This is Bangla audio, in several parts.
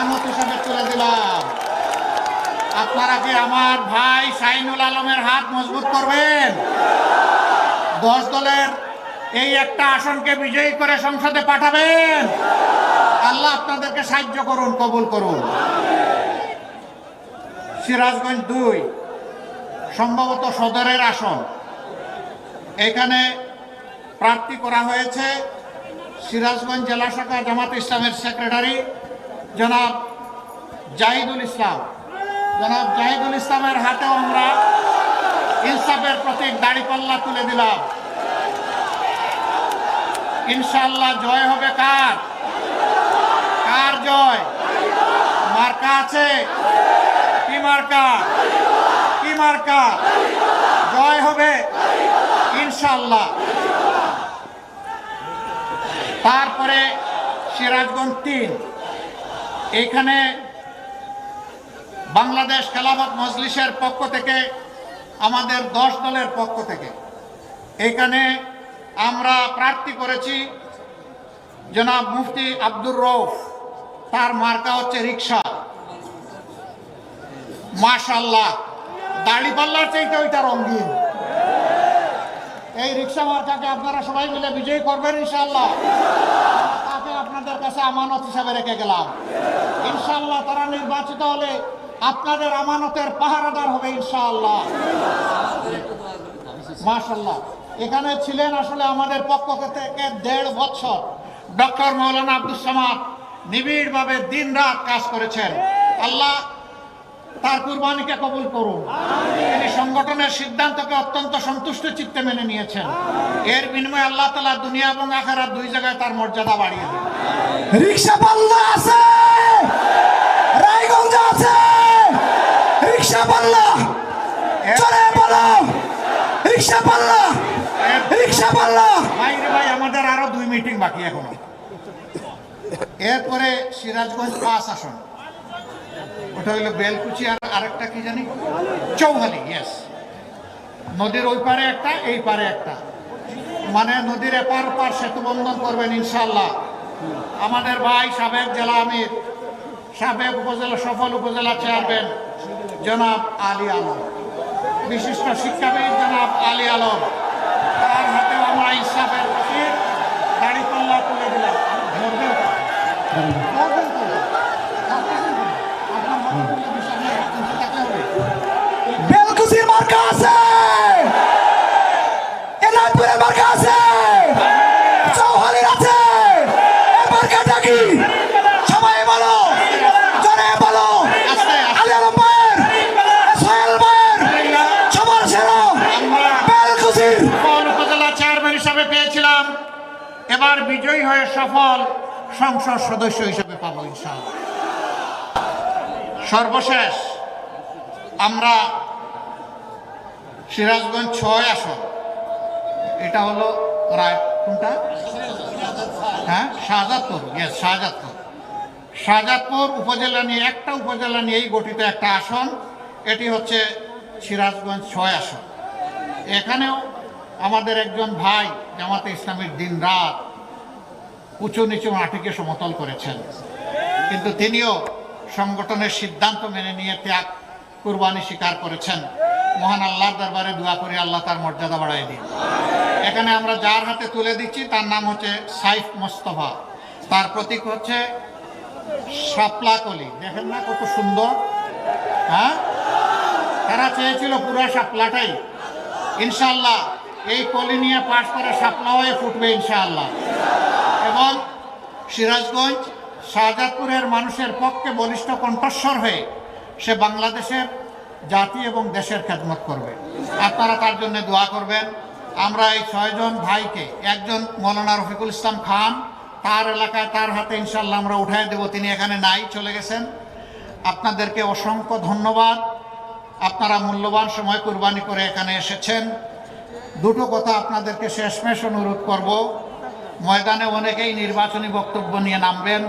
আমানত হিসাবে তুলে দিলাম। আপনারা কি আমার ভাই শাহিনুল আলমের হাত মজবুত করবেন? দশ দলের এই একটা আসনকে বিজয়ী করে সংসদে পাঠাবেন। আল্লাহ আপনাদেরকে সাহায্য করুন, কবুল করুন। সিরাজগঞ্জ দুই, সম্ভবত সদরের আসন। এখানে প্রার্থী করা হয়েছে সিরাজগঞ্জ জেলা শাখা জামাত ইসলামের সেক্রেটারি জনাব জাহিদুল ইসলাম। জনাব জাহিদুল ইসলামের হাতেও আমরা ইনসাফের প্রতীক দাড়িপাল্লা তুলে দিলাম। ইনশাল্লাহ জয় হবে কার? কার জয়? মার্কা আছে? কি মার্কা? কি মার্কা? জয় হবে? ইনশাল্লাহ তারপরে সিরাজগঞ্জ তিন। এখানে বাংলাদেশ খেলাফত মজলিসের পক্ষ থেকে, আমাদের দশ দলের পক্ষ থেকে, এখানে আমরা প্রার্থী করেছি জনাব মুফতি আব্দুর রৌফ তার মার্কা হচ্ছে রিক্সা মাশাল্লাহ দাড়ি পাল্লার চাইতে ওইটা রঙিন। এই রিক্সা মার্কাকে আপনারা সবাই মিলে বিজয়ী করবেন ইনশাল্লাহ আপনাদের কাছে আমানত হিসাবে রেখে গেলাম। ইনশাল্লাহ তারা নির্বাচিত হলে আপনাদের আমানতের পাহারাদার হবে ইনশাআল্লাহ। মাশাল্লাহ এখানে ছিলেন আসলে আমাদের পক্ষ থেকে দেড় বছর ডক্টর মৌলানা আব্দুল সামাদ নিবিড়ভাবে দিন রাত কাজ করেছেন। আল্লাহ তার কুরবানিকে কবুল করুন। তিনি সংগঠনের সিদ্ধান্তকে অত্যন্ত সন্তুষ্ট চিত্তে মেনে নিয়েছেন। এর বিনিময়ে আল্লাহ তালা দুনিয়া এবং আখারাত দুই জায়গায় তার মর্যাদা বাড়িয়ে দেন রিক্সা পাল্লা আছে! রায়গঞ্জ আছে! রিক্সা পাল্লা! চলে বলো রিক্সা পাল্লা! রিক্সা পাল্লা! ভাই রে ভাই আমাদের আরও দুই মিটিং বাকি এখনও। এরপরে সিরাজগঞ্জ পাঁচ আসন। ওটা হইল বেলকুচি আর আরেকটা কি জানি? চৌহালি ইয়েস নদীর ওই পারে একটা, এই পারে একটা। মানে নদীর এপার পার সেতু বন্ধন করবেন ইনশাল্লাহ আমাদের ভাই সাবেক জেলা আমির, সাবেক উপজেলা, সফল উপজেলা চেয়ারম্যান, জনাব আলী আলম। বিশিষ্ট শিক্ষাবিদ জনাব আলী আলম। তার হাতেও আমরা ইনসাফের প্রতি দাড়ি পাল্লা তুলে দিলাম। ধরবেন তো? ধরবেন তো? ধরবেন তো? আপনার মতামত বিষয়ে আপনার আকাঙ্ক্ষা থাকতে হবে। বেলকুচির মার্কা আছে এনায়তপুরের মার্কা আছে চৌহালির আছে এই মার্কাটা কি সবাই বলো জনে বলো আস্তে, আস্তে। আলী আলম ভাইয়ের সোহেল ভাইয়ের সবার সেরা সফল উপজেলা চেয়ারম্যান হিসাবে পেয়েছিলাম। এবার বিজয়ী হয়ে সফল সংসদ সদস্য হিসেবে পাবো ইনশাআল্লাহ। সর্বশেষ, আমরা সিরাজগঞ্জ ছয় আসন। এটা হলো রায় কোনটা? হ্যাঁ শাহজাদপুর। ইয়েস শাহজাদপুর। শাহজাদপুর উপজেলা নিয়ে, একটা উপজেলা নিয়েই গঠিত একটা আসন। এটি হচ্ছে সিরাজগঞ্জ ছয় আসন। এখানেও আমাদের একজন ভাই জামাতে ইসলামের দিন রাত উঁচু নিচু মাটিকে সমতল করেছেন। কিন্তু তিনিও সংগঠনের সিদ্ধান্ত মেনে নিয়ে ত্যাগ, কুরবানি স্বীকার করেছেন। মহান আল্লাহর দরবারে দোয়া করি আল্লাহ তার মর্যাদা বাড়াই দিন। এখানে আমরা যার হাতে তুলে দিচ্ছি, তার নাম হচ্ছে সাইফ মোস্তফা। তার প্রতীক হচ্ছে শাপলা কলি। দেখেন না কত সুন্দর হ্যাঁ? তারা চেয়েছিল পুরা শাপলাটাই ইনশাল্লাহ এই কলি নিয়ে পাশ করে শাপলা হয়ে ফুটবে ইনশাআল্লাহ। এবং সিরাজগঞ্জ, শাহজাদপুরের মানুষের পক্ষে বলিষ্ঠ কণ্ঠস্বর হয়ে সে বাংলাদেশের জাতি এবং দেশের খেদমত করবে। আপনারা তার জন্য দোয়া করবেন। আমরা এই ছয়জন ভাইকে, একজন মৌলানা রফিকুল ইসলাম খান, তার এলাকায় তার হাতে ইনশাল্লাহ আমরা উঠাই দেব। তিনি এখানে নাই, চলে গেছেন। আপনাদেরকে অসংখ্য ধন্যবাদ। আপনারা মূল্যবান সময় কুরবানি করে এখানে এসেছেন। দুটো কথা আপনাদেরকে শেষমেশ অনুরোধ করব। ময়দানে অনেকেই নির্বাচনী বক্তব্য নিয়ে নামবেন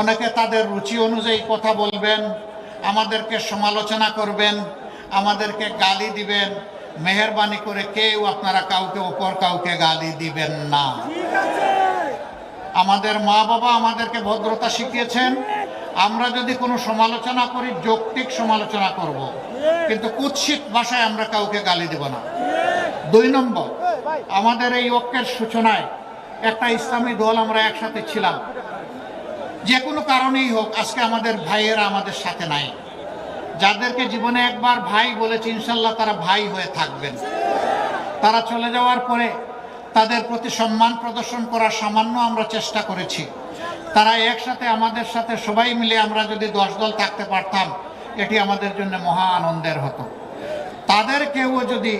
অনেকে তাদের রুচি অনুযায়ী কথা বলবেন আমাদেরকে সমালোচনা করবেন আমাদেরকে গালি দিবেন মেহরবানি করে কেউ আপনারা কাউকে ওপর কাউকে গালি দিবেন না। আমাদের মা বাবা আমাদেরকে ভদ্রতা শিখিয়েছেন। আমরা যদি কোনো সমালোচনা করি, যৌক্তিক সমালোচনা করব। কিন্তু কুৎসিত ভাষায় আমরা কাউকে গালি দেব না। দুই নম্বর, আমাদের এই ঐক্যের সূচনায় একটা ইসলামী দল আমরা একসাথে ছিলাম। যে কোনো কারণেই হোক, আজকে আমাদের ভাইয়েরা আমাদের সাথে নাই। যাদেরকে জীবনে একবার ভাই বলেছে, ইনশাল্লাহ তারা ভাই হয়ে থাকবেন। তারা চলে যাওয়ার পরে তাদের প্রতি সম্মান প্রদর্শন করার সামান্য আমরা চেষ্টা করেছি। তারা একসাথে আমাদের সাথে সবাই মিলে আমরা যদি দশ দল থাকতে পারতাম, এটি আমাদের জন্য মহা আনন্দের হতো। তাদের কেউ যদি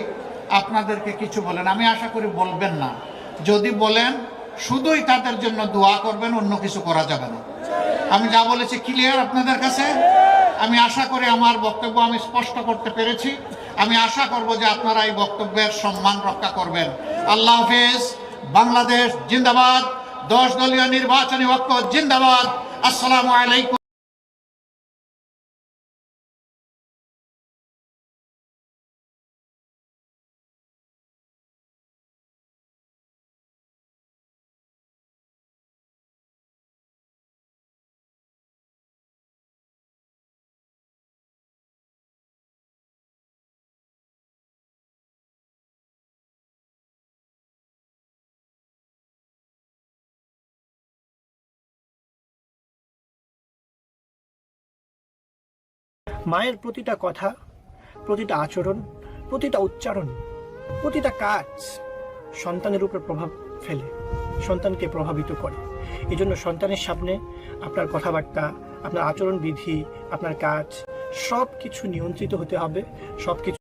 আপনাদেরকে কিছু বলেন, আমি আশা করি বলবেন না। যদি বলেন, শুধুই তাদের জন্য দোয়া করবেন, অন্য কিছু করা যাবে না। আমি যা বলেছি ক্লিয়ার আপনাদের কাছে? আমি আশা করি আমার বক্তব্য আমি স্পষ্ট করতে পেরেছি। আমি আশা করব যে আপনারা এই বক্তব্যের সম্মান রক্ষা করবেন। আল্লাহ হাফেজ, বাংলাদেশ জিন্দাবাদ। দশ দলীয় নির্বাচনী ঐক্য জিন্দাবাদ। আসসালামু আলাইকুম। মায়ের প্রতিটা কথা, প্রতিটা আচরণ, প্রতিটা উচ্চারণ, প্রতিটা কাজ সন্তানের উপর প্রভাব ফেলে, সন্তানকে প্রভাবিত করে। এই জন্য সন্তানের সামনে আপনার কথাবার্তা, আপনার আচরণ বিধি আপনার কাজ সব কিছু নিয়ন্ত্রিত হতে হবে সব কিছু